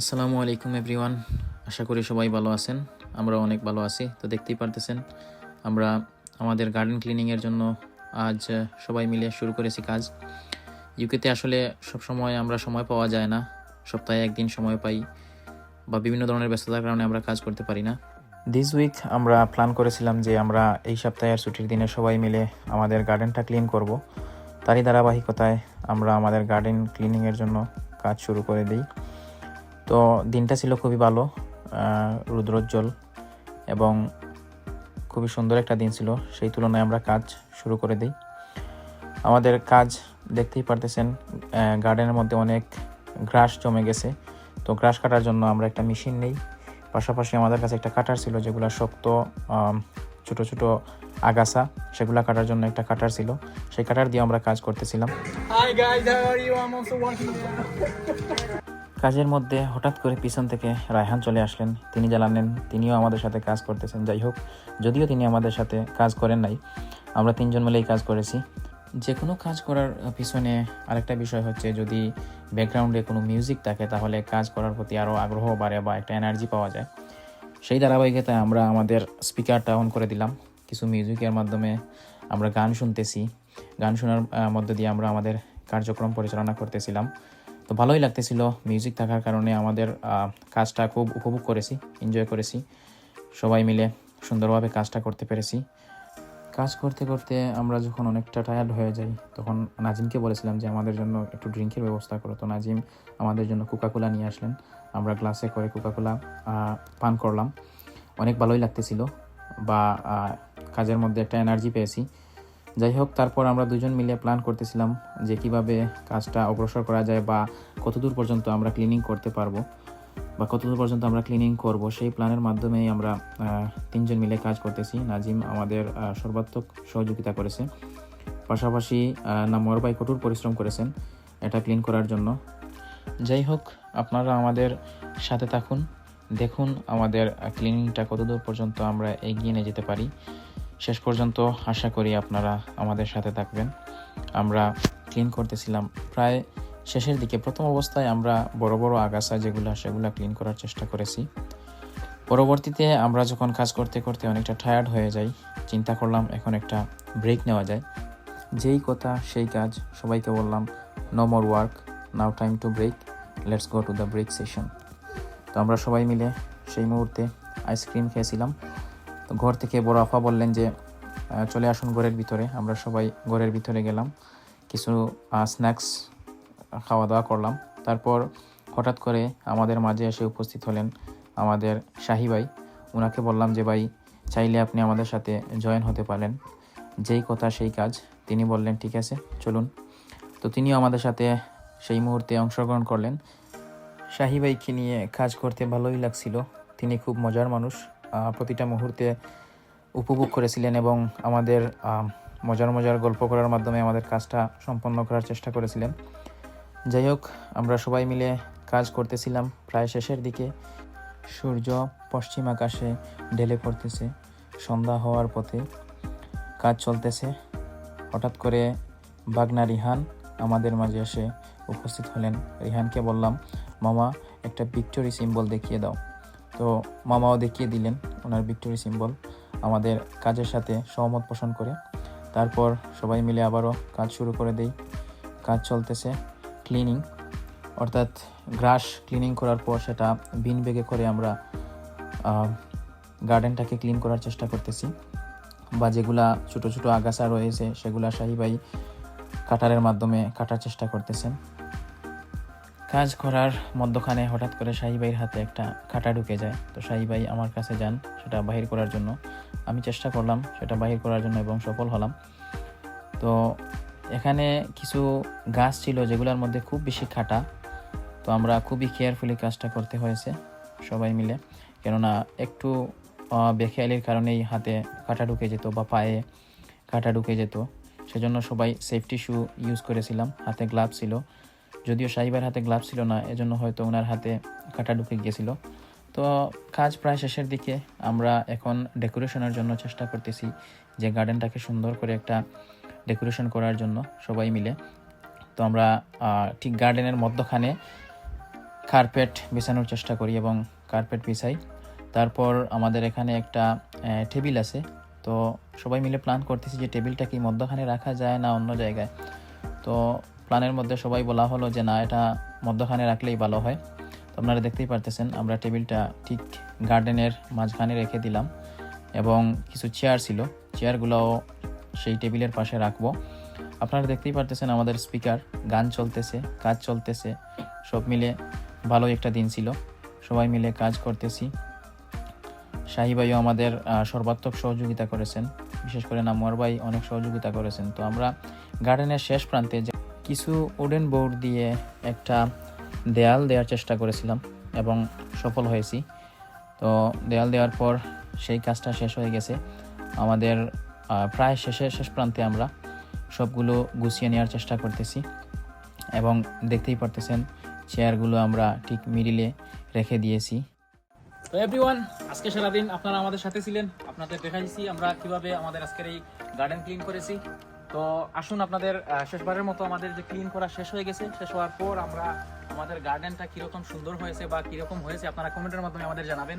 আসসালামু আলাইকুম এভরিওয়ান আশা করি সবাই ভালো আছেন। আমরা অনেক ভালো আছি, তো দেখতেই পারতেছেন। আমরা আমাদের গার্ডেন ক্লিনিংয়ের জন্য আজ সবাই মিলে শুরু করেছি কাজ। ইউকেতে আসলে সব সময় আমরা সময় পাওয়া যায় না। সপ্তাহে একদিন সময় পাই বা বিভিন্ন ধরনের ব্যস্ততার কারণে আমরা কাজ করতে পারি না। দিস উইক আমরা প্ল্যান করেছিলাম যে আমরা এই সপ্তাহের ছুটির দিনে সবাই মিলে আমাদের গার্ডেনটা ক্লিন করব। তারই ধারাবাহিকতায় আমরা আমাদের গার্ডেন ক্লিনিংয়ের জন্য কাজ শুরু করে দিই। তো দিনটা ছিল খুবই ভালো রুদ্রোজ্জ্বল এবং খুবই সুন্দর একটা দিন ছিল। সেই তুলনায় আমরা কাজ শুরু করে দিই। আমাদের কাজ দেখতেই পারতেছেন গার্ডেনের মধ্যে অনেক ঘাস জমে গেছে। তো ঘাস কাটার জন্য আমরা একটা মেশিন নেই। পাশাপাশি আমাদের কাছে একটা কাটার ছিল, যেগুলো শক্ত ছোট ছোট আগাছা, সেগুলো কাটার জন্য একটা কাটার ছিল। সেই কাটার দিয়ে আমরা কাজ করতেছিলাম। কাজের মধ্যে হঠাৎ করে পিছন থেকে রায়হান চলে আসলেন। তিনি জানালেন, তিনিও আমাদের সাথে কাজ করতেছেন। যাই হোক, যদিও তিনি আমাদের সাথে কাজ করেন নাই, আমরা তিনজন মিলেই কাজ করেছি। যে কোনো কাজ করার পিছনে আরেকটা বিষয় হচ্ছে, যদি ব্যাকগ্রাউন্ডে কোনো মিউজিক থাকে, তাহলে কাজ করার প্রতি আরও আগ্রহ বাড়ে বা একটা এনার্জি পাওয়া যায়। সেই ধারাবাহিকতায় আমরা আমাদের স্পিকারটা অন করে দিলাম। কিছু মিউজিকের মাধ্যমে আমরা গান শুনতেছি। গান শোনার মধ্য দিয়ে আমরা আমাদের কার্যক্রম পরিচালনা করতেছিলাম। তো ভালোই লাগতেছিল মিউজিক থাকার কারণে আমাদের কাজটা খুব উপভোগ করেছি এনজয় করেছি। সবাই মিলে সুন্দরভাবে কাজটা করতে পেরেছি। কাজ করতে করতে আমরা যখন অনেকটা টায়ার্ড হয়ে যাই, তখন নাজিমকে বলেছিলাম যে আমাদের জন্য একটু ড্রিঙ্কের ব্যবস্থা করো। তো নাজিম আমাদের জন্য কোকাকোলা নিয়ে আসলেন। আমরা গ্লাসে করে কোকাকোলা পান করলাম। অনেক ভালোই লাগতেছিল বা কাজের মধ্যে একটা এনার্জি পেয়েছি। যাই হোক, তারপর আমরা দুজন মিলে প্ল্যান করতেছিলাম যে কীভাবে কাজটা অগ্রসর করা যায় বা কতদূর পর্যন্ত আমরা ক্লিনিং করতে পারব বা কতদূর পর্যন্ত আমরা ক্লিনিং করব, সেই প্ল্যানের মাধ্যমেই আমরা তিনজন মিলে কাজ করতেছি। নাজিম আমাদের সর্বাত্মক সহযোগিতা করেছে। পাশাপাশি নামোয়ার ভাই কঠোর পরিশ্রম করেছেন এটা ক্লিন করার জন্য। যাই হোক, আপনারা আমাদের সাথে থাকুন, দেখুন আমাদের ক্লিনিংটা কতদূর পর্যন্ত আমরা এগিয়ে নিয়ে যেতে পারি। শেষ পর্যন্ত আশা করি আপনারা আমাদের সাথে থাকবেন। আমরা ক্লিন করতেছিলাম। প্রায় শেষের দিকে প্রথম অবস্থায় আমরা বড় বড় আগাছা যেগুলো, সেগুলো ক্লিন করার চেষ্টা করেছি। পরবর্তীতে আমরা যখন কাজ করতে করতে অনেকটা টায়ার্ড হয়ে যাই, চিন্তা করলাম এখন একটা ব্রেক নেওয়া যায়। যেই কথা, সেই কাজ সবাইকে বললাম no more work now time to break let's go to the break session তো আমরা সবাই মিলে সেই মুহূর্তে আইসক্রিম খেয়েছিলাম। তো ঘর থেকে বড় আফা বললেন যে চলে আসুন ঘরের ভিতরে। আমরা সবাই ঘরের ভিতরে গেলাম। কিছু স্ন্যাক্স খাওয়া দাওয়া করলাম। তারপর হঠাৎ করে আমাদের মাঝে এসে উপস্থিত হলেন আমাদের শাহি ভাই। ওনাকে বললাম যে, ভাই, চাইলে আপনি আমাদের সাথে জয়েন হতে পারেন। যেই কথা সেই কাজ। তিনি বললেন, ঠিক আছে, চলুন। তো তিনিও আমাদের সাথে সেই মুহূর্তে অংশগ্রহণ করলেন। শাহি ভাইকে নিয়ে কাজ করতে ভালোই লাগছিল। তিনি খুব মজার মানুষ। প্রতিটা মুহূর্তে উপভোগ করেছিলেন এবং আমাদের মজার মজার গল্প করার মাধ্যমে আমাদের কাজটা সম্পন্ন করার চেষ্টা করেছিলেন। যাই হোক, আমরা সবাই মিলে কাজ করতেছিলাম, প্রায় শেষের দিকে। সূর্য পশ্চিম আকাশে ঢেলে পড়তেছে, সন্ধ্যা হওয়ার পথে কাজ চলতেছে। হঠাৎ করে বাগনা রিহান আমাদের মাঝে এসে উপস্থিত হলেন। রিহানকে বললাম, মামা, একটা ভিক্টোরি সিম্বল দেখিয়ে দাও। তো মামাও দেখিয়ে দিলেন ওনার ভিক্টোরি সিম্বল আমাদের কাজের সাথে সহমত পোষণ করে। তারপর সবাই মিলে আবারও কাজ শুরু করে দেই। কাজ চলতেছে ক্লিনিং অর্থাৎ গ্রাস ক্লিনিং করার পর সেটা বিন বেগে করে আমরা গার্ডেনটাকে ক্লিন করার চেষ্টা করতেছি। বা যেগুলা ছোট ছোট আগাছা রয়েছে সেগুলা শাহিবাই কাটারের মাধ্যমে কাটার চেষ্টা করতেছেন। কাজ করার মধ্যখানে হঠাৎ করে শাহিবাইয়ের হাতে একটা খাটা ঢুকে যায়। তো শাহিবাই আমার কাছে যান, সেটা বাহির করার জন্য। আমি চেষ্টা করলাম, সেটা বাহির করার জন্য এবং সফল হলাম। তো এখানে কিছু গাছ ছিল যেগুলোর মধ্যে খুব বেশি খাটা। তো আমরা খুবই কেয়ারফুলি কাজটা করতে হয়েছে সবাই মিলে। কেননা একটু বেখেয়ালির কারণেই হাতে কাটা ঢুকে যেত বা পায়ে কাটা ঢুকে যেত। সেজন্য সবাই সেফটি শু ইউজ করেছিলাম। হাতে গ্লাভ ছিল। যদিও সাহিবার হাতে গ্লাভ ছিল না, এজন্য হয়তো ওনার হাতে কাটা ঢুকে গিয়েছিল। তো কাজ প্রায় শেষের দিকে, আমরা এখন ডেকোরেশনের জন্য চেষ্টা করতেছি যে গার্ডেনটাকে সুন্দর করে একটা ডেকোরেশন করার জন্য সবাই মিলে। তো আমরা ঠিক গার্ডেনের মধ্যখানে কার্পেট বিছানোর চেষ্টা করি এবং কার্পেট বিছাই। তারপর আমাদের এখানে একটা টেবিল আছে। তো সবাই মিলে প্ল্যান করতেছি যে টেবিলটা কি মধ্যখানে রাখা যায় না অন্য জায়গায়। তো প্ল্যানের মধ্যে সবাই বলা হলো যে, না, এটা মধ্যখানে রাখলেই ভালো হয়। তো আপনারা দেখতেই পারতেছেন, আমরা টেবিলটা ঠিক গার্ডেনের মাঝখানে রেখে দিলাম এবং কিছু চেয়ার ছিল। চেয়ারগুলোও সেই টেবিলের পাশে রাখব। আপনারা দেখতেই পারতেছেন আমাদের স্পিকার, গান চলতেছে, কাজ চলতেছে, সব মিলে ভালো একটা দিন ছিল। সবাই মিলে কাজ করতেছি। শাহি ভাইও আমাদের সর্বাত্মক সহযোগিতা করেছেন। বিশেষ করে নামোয়ার ভাই অনেক সহযোগিতা করেছেন। তো আমরা গার্ডেনের শেষ প্রান্তে যে কিছু উডেন বোর্ড দিয়ে একটা দেয়াল দেওয়ার চেষ্টা করেছিলাম এবং সফল হয়েছি। তো দেয়াল দেওয়ার পর সেই কাজটা শেষ হয়ে গেছে। আমাদের প্রায় শেষে, শেষ প্রান্তে আমরা সবগুলো গুছিয়ে নেওয়ার চেষ্টা করতেছি এবং দেখতেই পারতেছেন চেয়ারগুলো আমরা ঠিক মিডিলে রেখে দিয়েছি। তো এভরিওয়ান আজকে সারাদিন আপনারা আমাদের সাথে ছিলেন। আপনাদের দেখাইছি আমরা কীভাবে আমাদের আজকের এই গার্ডেন ক্লিন করেছি। তো আসুন আপনাদের শেষবারের মতো আমাদের যে ক্লিন করা শেষ হয়ে গেছে, শেষ হওয়ার পর আমরা আমাদের গার্ডেনটা কীরকম সুন্দর হয়েছে বা কীরকম হয়েছে আপনারা কমেন্টের মাধ্যমে আমাদের জানাবেন।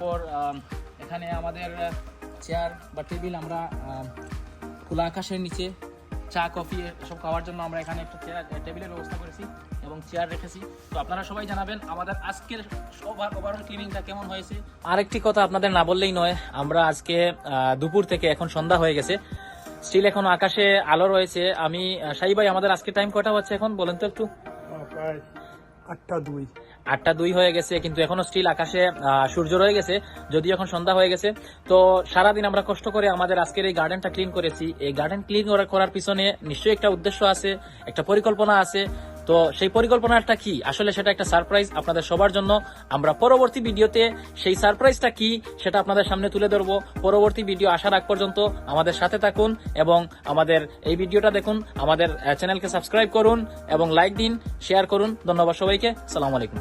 তারপর এখানে আমাদের চেয়ার বা টেবিল আমরা খোলা আকাশের নিচে চা কফি এসব খাওয়ার জন্য আমরা এখানে একটা চেয়ার টেবিলের ব্যবস্থা করেছি এবং চেয়ার রেখেছি। তো আপনারা সবাই জানাবেন আমাদের আজকের সবার ওভারঅল ক্লিনিংটা কেমন হয়েছে। আরেকটি কথা আপনাদের না বললেই নয় আমরা আজকে দুপুর থেকে এখন সন্ধ্যা হয়ে গেছে। স্টিল এখন আকাশে আলো রয়েছে। আমি শাহি ভাই আমাদের আজকে টাইম কটা হচ্ছে এখন? বলেন তো একটু। প্রায় আটটা দুই। আটটা দুই হয়ে গেছে, কিন্তু এখনও স্টিল আকাশে সূর্য রয়ে গেছে যদি এখন সন্ধ্যা হয়ে গেছে। তো সারাদিন আমরা কষ্ট করে আমাদের আজকের এই গার্ডেনটা ক্লিন করেছি। এই গার্ডেন ক্লিন করার পিছনে নিশ্চয়ই একটা উদ্দেশ্য আছে, একটা পরিকল্পনা আছে। তো সেই পরিকল্পনাটা কি? আসলে সেটা একটা সারপ্রাইজ আপনাদের সবার জন্য। আমরা পরবর্তী ভিডিওতে সেই সারপ্রাইজটা কি সেটা আপনাদের সামনে তুলে ধরবো। পরবর্তী ভিডিও আসার আগ পর্যন্ত আমাদের সাথে থাকুন এবং আমাদের এই ভিডিওটা দেখুন, আমাদের চ্যানেলকে সাবস্ক্রাইব করুন এবং লাইক দিন শেয়ার করুন। ধন্যবাদ সবাইকে। সালাম আলাইকুম।